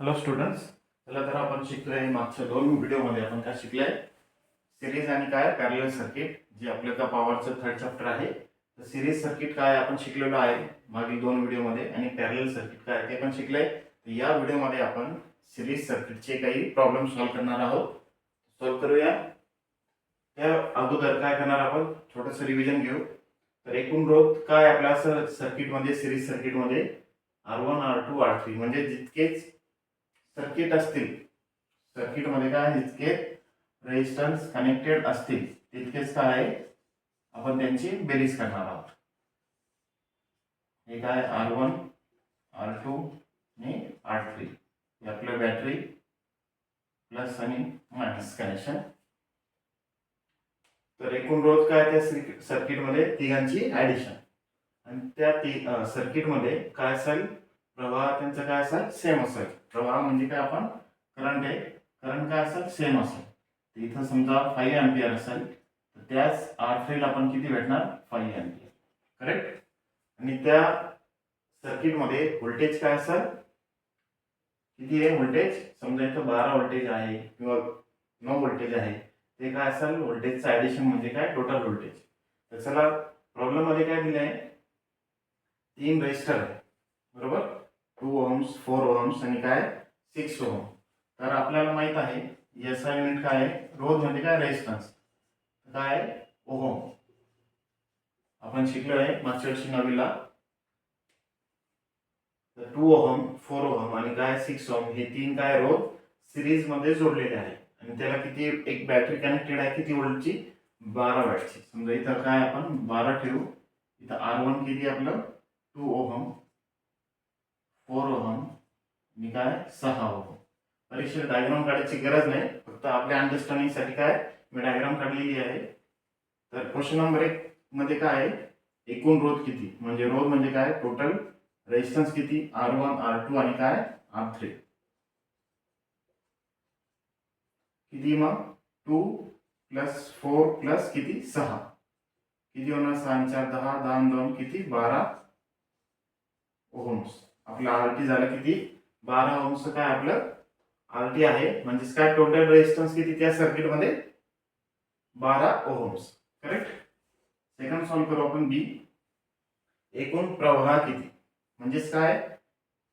Hello students चला तर आपण शिकलोय मागच्या दोन व्हिडिओमध्ये आपण काय शिकलोय? सिरीज आणि काय? पॅरल सर्किट जे आपलं का पॉवरचं थर्ड चॅप्टर आहे. तर सिरीज सर्किट काय आपण शिकलेलो आहे मागील दोन व्हिडिओमध्ये आणि पॅरल सर्किट काय ते पण शिकलंय. तर या व्हिडिओमध्ये आपण सिरीज सर्किटचे काही प्रॉब्लेम सॉल्व्ह करणार आहोत. सॉल्व्ह करूया. त्या अगोदर काय करणार आपण? छोटंसं रिव्हिजन घेऊ. तर एकूण रोध काय आपल्या सर्किटमध्ये सिरीज सर्किटमध्ये R one R two R three म्हणजे जितकेच सर्किट असतील. सर्किटमध्ये काय जितके रेजिस्टन्स कनेक्टेड असतील तितकेच काय आहे? आपण त्यांची बेरीज करणार आहोत. हे काय? आर वन आर टू आणि आर थ्री हे आपलं बॅटरी प्लस आणि मायनस कनेक्शन तर एकूण रोज काय त्या सर्किटमध्ये तिघांची ऍडिशन आणि त्या ती सर्किटमध्ये काय असेल? प्रवाह त्यांचा काय असेल? सेम असेल. प्रवाह म्हणजे काय आपण? करंट आहे. करंट काय असेल? सेम असेल. तर इथं समजा फाईव्ह अँपियर असेल तर त्याच आर थ्रीला आपण किती भेटणार? फाईव्ह अँपियर करेक्ट आणि त्या सर्किटमध्ये व्होल्टेज काय असेल? किती आहे व्होल्टेज समजा इथं बारा व्होल्टेज आहे किंवा नऊ व्होल्टेज आहे. ते काय असेल? व्होल्टेजचं ॲडिशन म्हणजे काय? टोटल व्होल्टेज तर चला प्रॉब्लेममध्ये काय दिलं आहे तीन रेजिस्टर आहे. बरोबर? टू ओम्स फोर ओम्स आणि काय? Six ohm. तर आपल्याला माहीत आहे एस आय युनिट काय आहे? रोध म्हणजे काय? रेजिस्टन्स काय ओहोम. आपण शिकलो आहे मागच्या वर्षी नवीला तर टू ओहम फोर ओहम आणि काय? सिक्स ओहम हे तीन काय रोध? सिरीजमध्ये जोडलेले आहे आणि त्याला किती एक बॅटरी कनेक्टेड आहे? किती वोल्टची बारा वॅटची समजा इथं काय आपण बारा ठेवू? इथं आर वन किती आपलं? Two ohm. फोर ओहम काय सहा ओहम डायग्राम काढायची गरज नाही, फक्त आपल्या मी डायग्राम काढलेली आहे. क्वेश्चन नंबर एक मध्ये काय एकूण रोध म्हणजे रोध काय? टोटल रेजिस्टन्स किती? R one R two R three मग? टू प्लस फोर प्लस किती? सहा. होणार? सहा चार, दहा. दहा दोन ओहम्स आपलं आर टी झालं किती? बारा अंश काय आपलं आर टी आहे. म्हणजेच काय टोटल रेजिस्टन्स किती? त्या सर्किटमध्ये बारा ओहम्स करेक्ट सेकंड सॉल्व्ह करू आपण बी एकूण प्रवाह किती? म्हणजेच काय?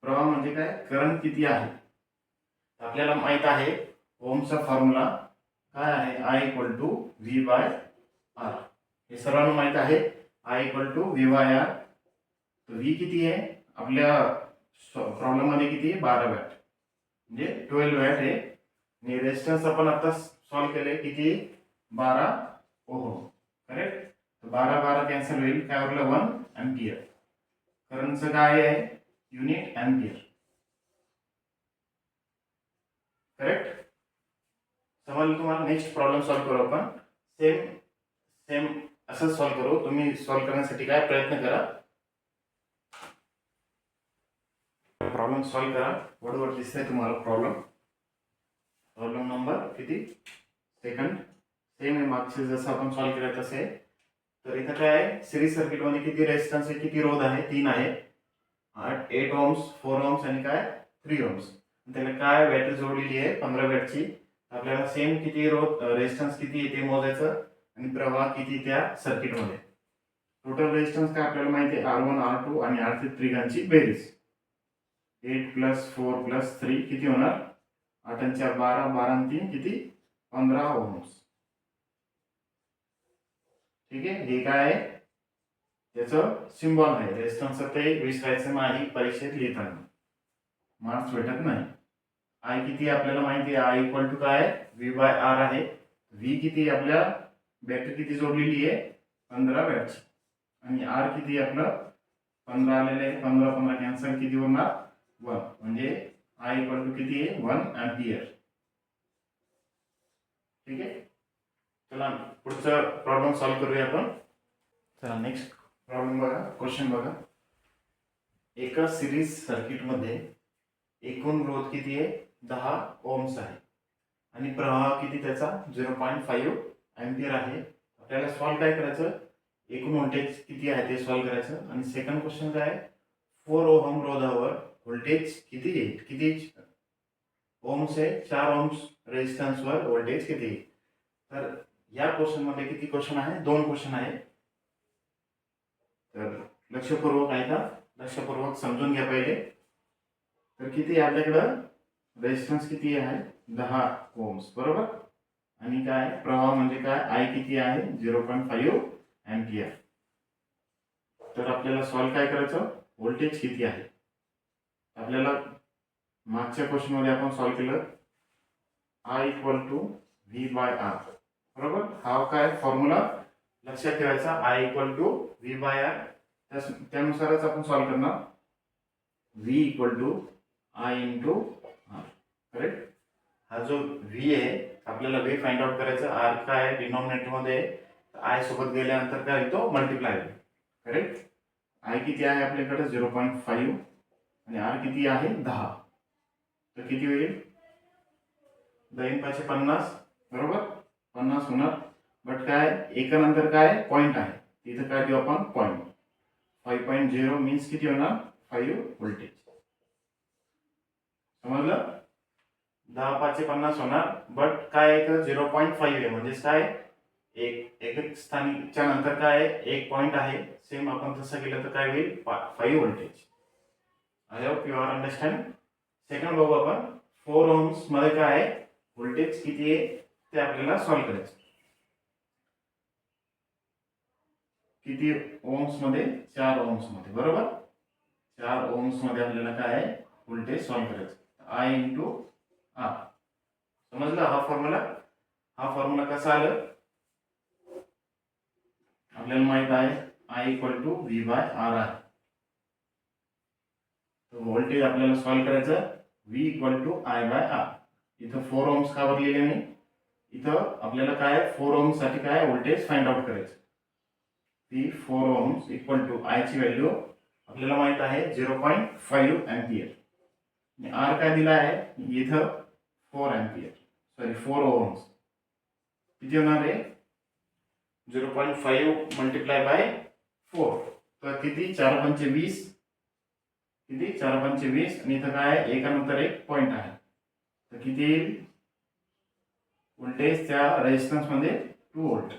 प्रवाह म्हणजे काय? करंट किती आहे? आपल्याला माहीत आहे ओमचा फॉर्म्युला काय आहे? I equal to V by R हे सर्वांना माहीत आहे. I equal to V by R V किती आहे? आपल्या प्रॉब्लेम मध्ये किती आहे? बारा वॅट. ट्वेल्व वॅट आणि रेजिस्टन्स आपण आता सॉल्व्ह केले किती बारा ओहो करेक्ट बारा बारा कॅन्सल होईल. काय उरलं? वन अँपियर करंटचं काय आहे? युनिट अँपियर करेक्ट समजलं तुम्हाला? नेक्स्ट प्रॉब्लेम सॉल्व्ह करू आपण. सेम सेम असं सॉल्व्ह करू. तुम्ही करण्यासाठी काय प्रयत्न करा? प्रॉब्लेम सॉल्व्ह करा. बरोबर दिसतंय तुम्हाला प्रॉब्लेम प्रॉब्लेम नंबर किती? सेकंड सेम आहे मागचे जसं आपण सॉल्व्ह केलं तसे. तर इथं काय आहे? सिरीज सर्किटमध्ये किती रेजिस्टन्स आहे किती रोध आहे? तीन आहे. आठ एट ओम्स फोर ओम्स आणि काय? थ्री ओम्स त्याला काय बॅटरी जोडलेली आहे? पंधरा वॅटची आपल्याला सेम किती रोध रेजिस्टन्स किती आहे ते मोजायचं? आणि प्रवाह किती त्या सर्किटमध्ये टोटल रेजिस्टन्स काय आपल्याला माहिती आहे? आर वन आर टू आणि आर थ्री त्रिगांची बेरीज. Eight plus four plus three किती होणार? आठांच्या बारा बारा तीन किती? पंधरा ओहम्स. ठीक आहे? हे काय आहे? त्याचं सिम्बॉल आहे. रेजिस्टन्सचं ते विसरायचं नाही परीक्षेत लिहिताना. मार्क्स भेटत नाही. आय किती आपल्याला माहिती आहे? आय इक्वल टू काय व्ही बाय आर आहे. व्ही किती आपल्या? बॅटरी किती जोडलेली आहे? पंधरा वॅटची आणि आर किती आपलं? पंधरा आलेले आहे. पंधरा पंधरा. कॅन्सल किती होणार? वन. म्हणजे आय इक्वल टू किती आहे? वन अँपियर ठीक आहे? चला पुढचा प्रॉब्लेम सॉल्व्ह करूया आपण. चला नेक्स्ट प्रॉब्लेम बघा क्वेश्चन बघा. एका सिरीज सर्किटमध्ये एकूण रोध किती आहे? दहा ओम्स आहे. आणि प्रवाह किती त्याचा? झिरो पॉईंट फाईव्ह अँपियर आहे. आपल्याला सॉल्व्ह काय करायचं? एकूण व्होल्टेज किती आहे ते सॉल्व्ह करायचं. आणि सेकंड क्वेश्चन काय आहे? फोर ओहम रोधावर व्होल्टेज किती येईल? किती ओम्स आहे चार ओम्स रेजिस्टन्सवर व्होल्टेज किती आहे? तर या क्वेश्चनमध्ये किती क्वेश्चन आहे? दोन क्वेश्चन आहे. तर लक्षपूर्वक ऐका. लक्षपूर्वक समजून घ्या पहिले. तर किती आहे आपल्याकडं? रेजिस्टन्स किती आहे? दहा ओम्स बरोबर? आणि काय? प्रवाह म्हणजे काय? आय किती आहे? झिरो पॉईंट फाईव्ह अँपियर तर आपल्याला सॉल्व काय करायचं? व्होल्टेज किती आहे? आपल्याला मागच्या क्वेश्चनमध्ये आपण सॉल्व केलं. I equal to V by R बरोबर? हा काय फॉर्म्युला लक्षात ठेवायचा. I equal to V by R त्यानुसारच आपण सॉल्व करणार. V equal to I into R correct हा जो व्ही आहे आपल्याला व्ही फाइंड आउट करायचा. आर काय डिनॉमिनेटरमध्ये आय सोबत गेल्यानंतर काय येतो मल्टिप्लाय करेक्ट आय किती आहे आपल्याकडे? झिरो पॉईंट फाईव्ह आणि आर किती आहे? दहा. तर किती होईल? दोन पाचशे पन्नास बरोबर? पन्नास होणार. बट काय? एकानंतर काय? पॉईंट आहे. तिथं काय देऊ आपण? Point five point zero means किती होणार? फाईव्ह व्होल्टेज समजलं? दहा पाचशे पन्नास होणार. बट काय आहे तर झिरो पॉईंट फाईव्ह आहे. म्हणजेच काय? एक एक स्थानिकच्या नंतर काय आहे? एक पॉईंट आहे. सेम आपण तसं केलं तर काय होईल? Five voltage I hope you are understand second बघू आपण फोर ओम्समध्ये काय आहे? व्होल्टेज किती आहे? ते आपल्याला सॉल्व्ह करायचं. किती ओम्समध्ये? चार ओम्समध्ये बरोबर? चार ओम्समध्ये आपल्याला काय आहे? व्होल्टेज सॉल्व्ह करायचं. आय इंटू आर समजलं हा फॉर्म्युला हा फॉर्म्युला कसा आलं? आपल्याला माहीत आहे I equal to V by R आहे तर व्होल्टेज आपल्याला सॉल्व्ह करायचं V equal to I by R इथं फोर ओम्स का भरलेले नाही? इथं आपल्याला काय फोर ओम्ससाठी काय व्होल्टेज फाइंड आउट करायचं. ती four ohms equal to I ची व्हॅल्यू आपल्याला माहीत आहे zero point five ampere R काय दिला आहे? इथं four ampere sorry four ohms किती होणार आहे? Zero point five multiply by four तर किती? चार पंचे वीस. किती? चार पंचे वीस. आणि इथं काय आहे? एकानंतर एक पॉईंट आहे. तर किती येईल? व्होल्टेज त्या रेजिस्टन्समध्ये टू व्होल्ट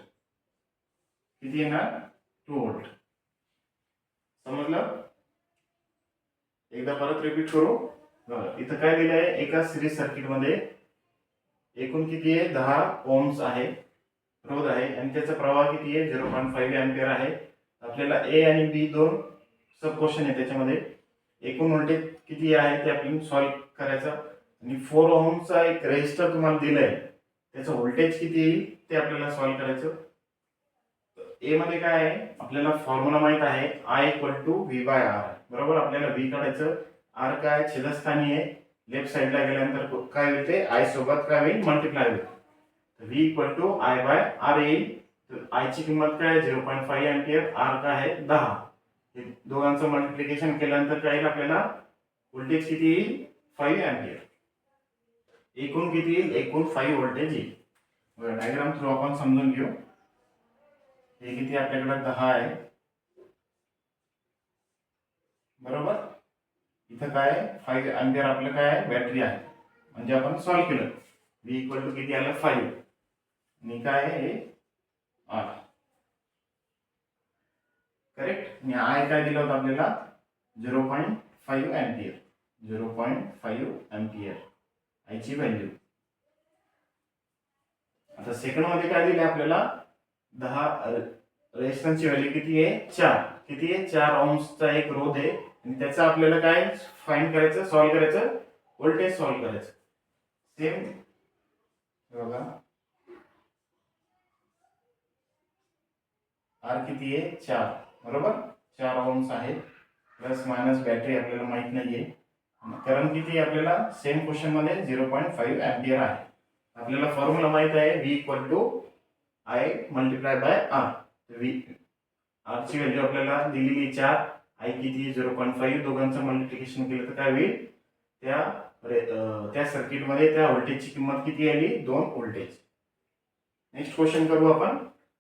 किती येणार? टू व्होल्ट समजलं? एकदा परत रिपीट करू. इथं काय दिलं आहे? एका सिरीज सर्किटमध्ये एकूण किती आहे? दहा ओम्स आहे. रोध आहे. आणि त्याचा प्रवाह किती आहे? झिरो पॉईंट फाईव्ह अँपियर आहे. आपल्याला ए आणि बी दोन सब क्वेश्चन आहे त्याच्यामध्ये. एकूण व्होल्टेज किती आहे ते आपण सॉल्व करायचं. आणि फोर ओमचा एक रेजिस्टर तुम्हाला दिलंय त्याचं व्होल्टेज किती येईल ते आपल्याला सॉल्व करायचं. ए मध्ये काय आहे? आपल्याला फॉर्म्युला माहीत आहे I equal to V by R बरोबर? आपल्याला व्ही काढायचं. आर काय? छेदस्थानी आहे. लेफ्ट साईडला गेल्यानंतर काय होते? आय सोबत काय होईल? मल्टिप्लाय होईल. V equal to I by R येईल. तर आय ची किंमत काय? Zero point five ampere R काय आहे? दहा. हे दोघांचं मल्टिप्लिकेशन केल्यानंतर काय येईल आपल्याला? व्होल्टेज किती येईल? फाईव्ह अँपियर एकूण किती येईल? एकूण फाईव्ह व्होल्टेज येईल. डायग्राम थ्रू आपण समजून घेऊ. हे किती आपल्याकडे? दहा आहे. बरोबर? इथं काय फाईव्ह अँपियर आपलं काय आहे? बॅटरी आहे. म्हणजे आपण सॉल्व्ह केलं. व्ही इक्वल टू किती आलं? फाईव्ह आणि काय आहे? हे आर करेक्ट आणि आय काय दिलं होतं आपल्याला? Zero point five ampere zero point five ampere आयची व्हॅल्यू आता सेकंडमध्ये काय दिले आपल्याला? दहा रेजिस्टन्सची व्हॅल्यू किती आहे? चार. किती आहे? चार ओम्सचा एक रोध आहे. आणि त्याचं आपल्याला काय फाईन करायचं? सॉल्व्ह करायचं? व्होल्टेज सॉल्व्ह करायचं. सेम बघा. आर किती आहे? चार. बरोबर? चार ओम्स आहे प्लस मायनस बॅटरी आपल्याला माहीत आहे करंट किती आपल्याला सेम क्वेश्चनमध्ये झिरो पॉईंट फाईव्ह अँपियर आहे. आपल्याला फॉर्म्युला माहीत आहे V equal to I multiply by R V Archi value आपल्याला दिलेली चार. आय किती झिरो पॉईंट फाईव्ह दोघांचं मल्टिप्लिकेशन केलं तर काय होईल? त्या त्या सर्किटमध्ये त्या व्होल्टेजची किंमत किती आली? दोन व्होल्टेज नेक्स्ट क्वेश्चन करू आपण.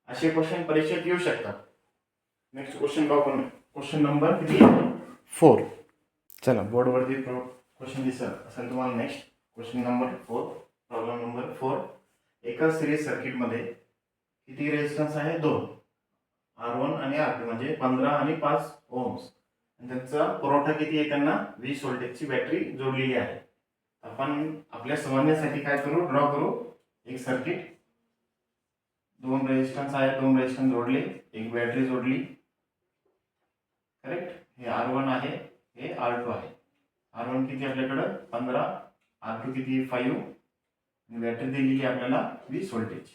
असे क्वेश्चन परीक्षेत येऊ शकतात. नेक्स्ट क्वेश्चन बघू क्वेश्चन नंबर किती फोर चला बोर्डवरती क्वेश्चन दिसत असेल तुम्हाला next question number four problem number four एका सिरीज सर्किटमध्ये किती रेजिस्टन्स आहे? दोन. आर वन आणि आर टू म्हणजे पंधरा आणि पाच ओम्स आणि त्यांचा पुरवठा किती आहे त्यांना? वीस व्होल्टेजची बॅटरी जोडलेली आहे. आपण आपल्या समजण्यासाठी काय करू? ड्रॉ करू. एक सर्किट दोन रेजिस्टन्स आहे दोन रेजिस्टन्स जोडले. एक बॅटरी जोडली. करेक्ट हे आर वन आहे हे आर टू आहे. आर वन किती आपल्याकडं? पंधरा. आर टू किती? फाईव्ह आणि बॅटरी दिलेली आपल्याला वीस व्होल्टेज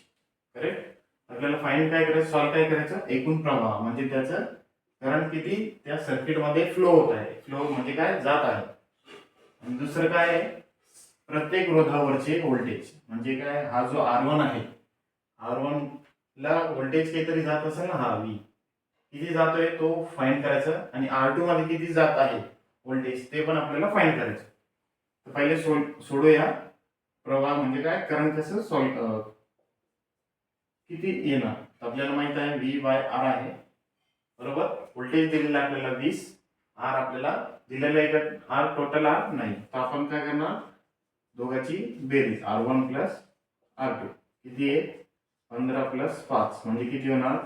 करेक्ट आपल्याला फाईन काय करायचं? सॉल्व काय करायचं? एकूण प्रवाह म्हणजे त्याचं करंट किती? त्या सर्किटमध्ये फ्लो होत आहे. फ्लो म्हणजे काय? जात आहे. आणि दुसरं काय आहे? प्रत्येक रोधावरचे व्होल्टेज म्हणजे काय? हा जो आर वन आहे. आर वन ला व्होल्टेज काहीतरी जात असेल ना? हा व्ही किती जातोय तो फाईन करायचा आणि आर टू मध्ये किती जात आहे? व्होल्टेज ते पण आपल्याला फाईन करायचं. तर पहिले सो सोडूया. प्रवाह म्हणजे काय? करंट कसं सॉल्व किती येणार? तर आपल्याला माहीत आहे व्ही बाय आर आहे. बरोबर? व्होल्टेज दिलेलं आपल्याला वीस. आर आपल्याला दिलेला आहे आर टोटल आर नाही. तर आपण काय करणार? दोघांची बेरीज. R one plus R two किती आहे? पंधरा प्लस पाच. म्हणजे किती होणार?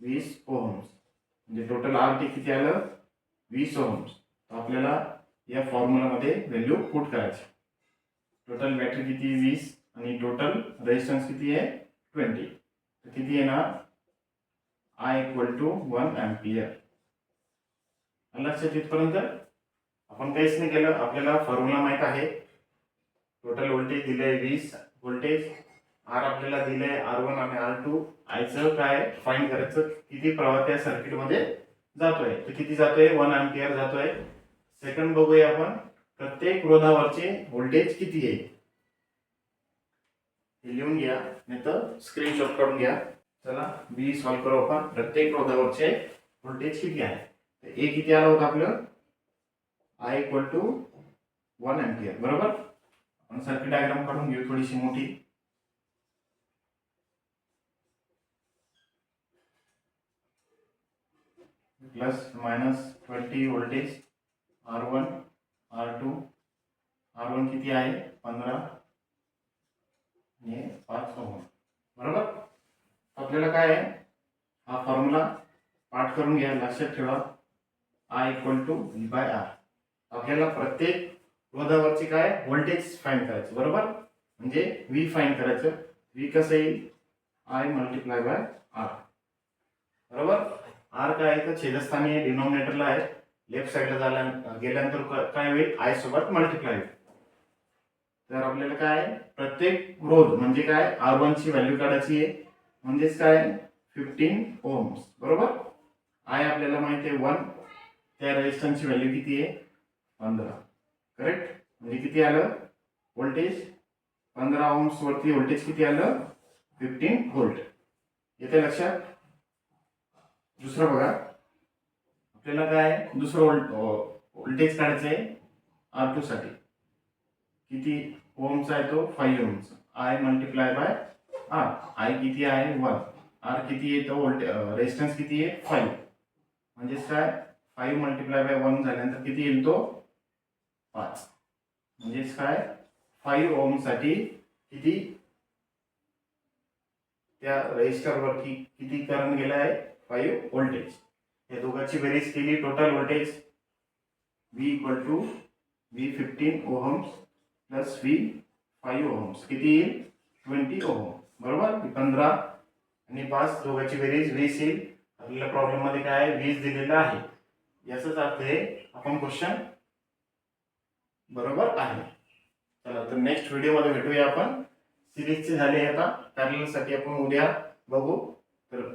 वीस ओहम्स. म्हणजे टोटल आर टी किती आलं? वीस ओहम्स तर आपल्याला या फॉर्म्युलामध्ये व्हॅल्यू पुट करायची. टोटल बॅटरी किती वीस. आणि टोटल रेजिस्टन्स किती आहे? ट्वेंटी तर किती येणार? I equal to one ampere लक्षात तिथपर्यंत आपण काहीच नाही केलं. आपल्याला फॉर्म्युला माहीत आहे. टोटल व्होल्टेज दिलंय वीस. व्होल्टेज आर आपल्याला दिलंय आर वन आणि आर टू. आयचं काय? फाईन करायचं. किती प्रवाह त्या सर्किटमध्ये जातोय? तर किती जातोय? वन अँपियर जातोय. सेकंड बघूया आपण. प्रत्येक रोधावरचे व्होल्टेज किती आहे? हे लिहून घ्या. नाही तर स्क्रीनशॉट काढून घ्या. चला बी सॉल्व करू आपण. प्रत्येक रोधावरचे व्होल्टेज किती आहे? तर ए किती आलं होतं आपलं? I equal to one ampere बरोबर? आपण सर्किट डायग्राम काढून घेऊ थोडीशी मोठी. Plus minus twenty voltage R one R two R one किती आहे? पंधरा ने पाच ओहम. बरोबर? आपल्याला काय आहे? हा फॉर्म्युला पाठ करून घ्या लक्षात ठेवा. I equal to V by R आपल्याला प्रत्येक रोधावरची काय? व्होल्टेज फाईन करायचं. बरोबर? म्हणजे व्ही फाईन करायचं. व्ही कसं येईल? आय मल्टिप्लाय बाय आर बरोबर? आर काय आहे? तर छेदस्थानी डिनॉमिनेटरला आहे. लेफ्ट साईडला झाल्या गेल्यानंतर क- काय होईल? आय सोबत मल्टिप्लाय होईल. तर आपल्याला काय प्रत्येक रोध म्हणजे काय? आर वनची व्हॅल्यू काढायची आहे. म्हणजेच काय? फिफ्टीन ओम्स बरोबर? आय आपल्याला माहिती आहे वन त्या रेजिस्टन्सची व्हॅल्यू किती आहे? पंधरा. करेक्ट म्हणजे किती आलं? व्होल्टेज पंधरा ओम्स वरती व्होल्टेज किती आलं? फिफ्टीन व्होल्ट येते लक्षात? दुसरं बघा. आपल्याला काय दुसरं व्होल्ट व्होल्टेज काढायचं आहे आर टू साठी. किती ओमचा आहे तो? फाईव्ह ओमचा I multiply by R I किती आहे? वन आर किती आहे तो? व्होल्टे रेजिस्टन्स किती आहे? फाईव्ह म्हणजेच काय? फाईव्ह मल्टिप्लाय बाय वन झाल्यानंतर किती येईल तो? पाच. म्हणजेच काय? फाईव्ह ओमसाठी किती? त्या रजिस्टरवरती किती करंट गेला आहे? Five voltage. या दोघांची बेरीज केली total voltage V equal to V fifteen ohms plus V five ohms किती येईल? ट्वेंटी ओहम बरोबर? पंधरा आणि पाच दोघांची बेरीज वीस येईल. आपल्याला प्रॉब्लेममध्ये काय आहे? वीस दिलेलं आहे. याचाच अर्थ आहे आपण क्वेश्चन बरोबर आहे. चला तर नेक्स्ट व्हिडिओमध्ये भेटूया आपण. सिरीजचे झाले आता. पॅरलसाठी आपण उद्या बघू. तर